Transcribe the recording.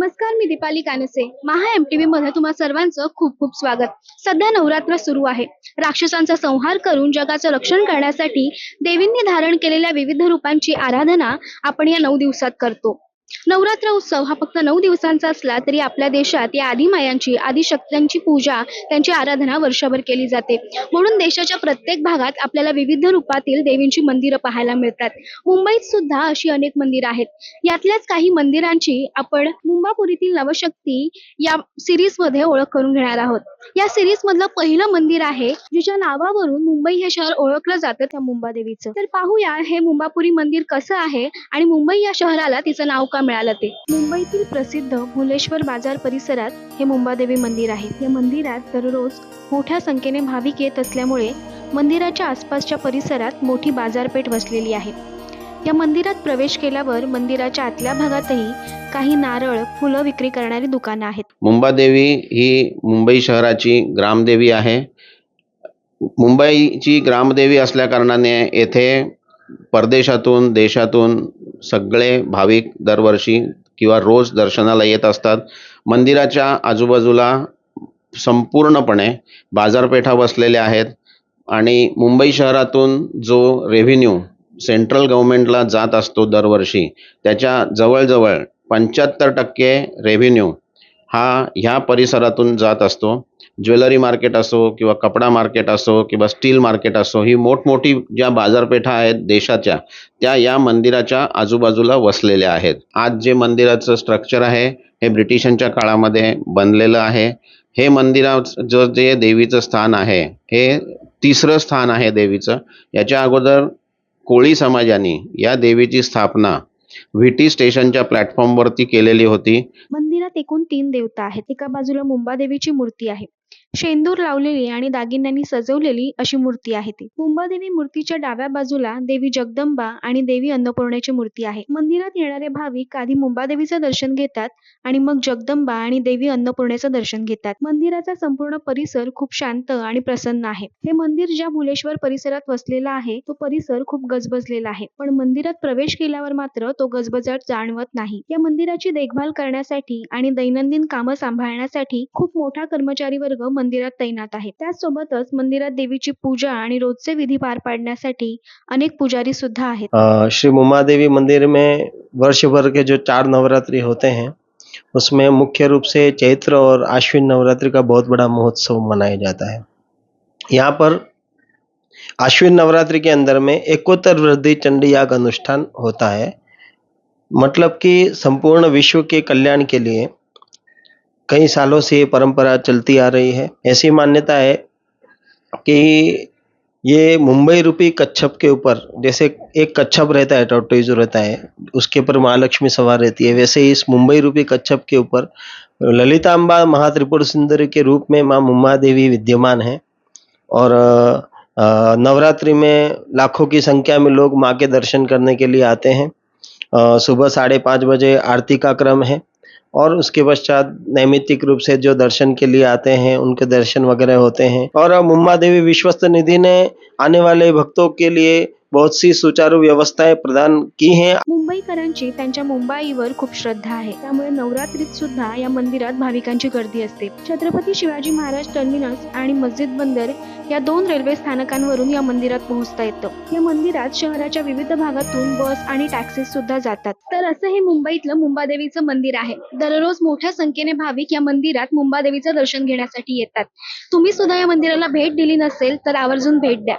नमस्कार मी Deepali Kanse. Maha M T V मध्ये तुम्हा सर्वांचं खूप खूप स्वागत. सध्या नवरात्र सुरू आहे. राक्षसांचा संहार करून जगाचं रक्षण करण्यासाठी देवींनी धारण केलेल्या विविध रूपांची आराधना आपण या नऊ दिवसात करतो. नवरात्र उत्सव हा फक्त नऊ दिवसांचा असला तरी आपल्या देशात या आदिमायांची आदिशक्त्यांची पूजा त्यांची आराधना वर्षभर केली जाते. म्हणून देशाच्या प्रत्येक भागात आपल्याला विविध रूपातील देवींची मंदिरं पाहायला मिळतात. मुंबईत सुद्धा अशी अनेक मंदिरं आहेत. यातल्याच काही मंदिरांची आपण मुंबापुरीतील नवशक्ती या सिरीजमध्ये ओळख करून घेणार आहोत. या सिरीज मधलं पहिलं मंदिर आहे जिच्या नावावरून मुंबई हे शहर ओळखलं जातं त्या मुंबादेवीचं. तर पाहूया हे मुंबापुरी मंदिर कसं आहे आणि मुंबई या शहराला तिचं नाव का मिळालं ते. मुंबईतील प्रसिद्ध भुलेश्वर बाजार परिसरात हे मुंबादेवी मंदिर आहे. या मंदिरात दररोज मोठ्या संख्येने भाविक येत असल्यामुळे मंदिराच्या आसपासच्या परिसरात मोठी बाजारपेठ वसलेली आहे. या मंदिरात प्रवेश केल्यावर मंदिराच्या आतल्या भागातही काही नारळ फुलं विक्री करणारी दुकानं आहेत. मुंबादेवी ही मुंबई शहराची ग्रामदेवी आहे. मुंबईची ग्रामदेवी असल्याकारणाने येथे परदेशातून देशातून सगळे भाविक दरवर्षी किंवा रोज दर्शनाला येत असतात. मंदिराच्या आजूबाजूला संपूर्णपणे बाजारपेठा बसलेल्या आहेत आणि मुंबई शहरातून जो रेव्हेन्यू सेंट्रल गव्हर्मेंटला जात असतो दरवर्षी त्याच्या जवळजवळ पंच्याहत्तर टक्के रेव्हेन्यू हा ह्या परिसरातून जात असतो. ज्वेलरी मार्केट असो किंवा कपडा मार्केट असो किंवा स्टील मार्केट असो ही मोठमोठी ज्या बाजारपेठा आहेत देशाच्या त्या या मंदिराच्या आजूबाजूला वसलेल्या आहेत. आज जे मंदिराचं स्ट्रक्चर आहे हे ब्रिटिशांच्या काळामध्ये बनलेलं आहे. हे मंदिराचं जे देवीचं स्थान आहे हे तिसरं स्थान आहे देवीचं. याच्या अगोदर कोळी समाजाने या देवीची स्थापना व्ही टी स्टेशनच्या प्लॅटफॉर्मवरती केलेली होती. मंदिरात एकूण तीन देवता आहेत. एका बाजूला मुंबादेवीची मूर्ती आहे. शेंदूर लावलेली आणि दागिन्यांनी सजवलेली अशी मूर्ती आहे ती. मुंबादेवी मूर्तीच्या डाव्या बाजूला देवी जगदंबा आणि देवी अन्नपूर्णेची मूर्ती आहे. मंदिरात येणारे भाविक आधी मुंबादेवीचं दर्शन घेतात आणि मग जगदंबा आणि देवी अन्नपूर्णेचं दर्शन घेतात. मंदिराचा संपूर्ण परिसर खूप शांत आणि प्रसन्न आहे. हे मंदिर ज्या भुलेश्वर परिसरात वसलेला आहे तो परिसर खूप गजबजलेला आहे. पण मंदिरात प्रवेश केल्यावर मात्र तो गजबजाट जाणवत नाही. या मंदिराची देखभाल करण्यासाठी आणि दैनंदिन कामं सांभाळण्यासाठी खूप मोठा कर्मचारी वर्ग मंदिरात तैनात आहे त्याचसोबतच मंदिरात देवीची पूजा आणि रोजचे विधी पार पाडण्यासाठी अनेक पुजारी सुद्धा आहेत. श्री मुमा देवी मंदिर में वर्ष भर के जो चार नवरात्रि होते हैं, उसमें मुख्य रूप से चैत्र और आश्विन नवरात्रि का बहुत बड़ा महोत्सव मनाया जाता है। यहाँ पर आश्विन नवरात्रि के अंदर में एकोत्तर वृद्धि चंडी याग अनुष्ठान होता है। मतलब कि संपूर्ण विश्व के कल्याण के लिए कई सालों से ये परंपरा चलती आ रही है। ऐसी मान्यता है कि ये मुंबई रूपी कच्छप के ऊपर, जैसे एक कच्छप रहता है टोटोइज रहता है, उसके ऊपर महालक्ष्मी सवार रहती है। वैसे ही इस मुंबई रूपी कच्छप के ऊपर ललितांबा महात्रिपुर सुंदरी के रूप में माँ मुम्मा देवी विद्यमान है और नवरात्रि में लाखों की संख्या में लोग माँ के दर्शन करने के लिए आते हैं। सुबह साढ़े पाँच बजे आरती का क्रम है। और उसके पश्चात नैमित्तिक रूप से जो दर्शन के लिए आते हैं उनके दर्शन वगैरह होते हैं। और मुम्मा देवी विश्वस्त निधि ने आने वाले भक्तों के लिए बहुत सी सुचारू व्यवस्थाएं प्रदान की हैं। मुंबईकरांची त्यांच्या मुंबईवर खूप श्रद्धा आहे. त्यामुळे नवरात्रीत सुद्धा या मंदिरात भाविकांची गर्दी असते. छत्रपती शिवाजी महाराज टर्मिनस आणि मस्जिद बंदर या दोन रेल्वे स्थानकांवरून या मंदिरात पोहोचता येतं. या मंदिरात शहराच्या विविध भागातून बस आणि टॅक्सी सुद्धा जातात. तर असं हे मुंबईतलं मुंबादेवीचं मंदिर आहे. दररोज मोठ्या संख्येने भाविक या मंदिरात मुंबादेवीचं दर्शन घेण्यासाठी येतात. तुम्ही सुद्धा या मंदिराला भेट दिली नसेल तर आवर्जून भेट द्या.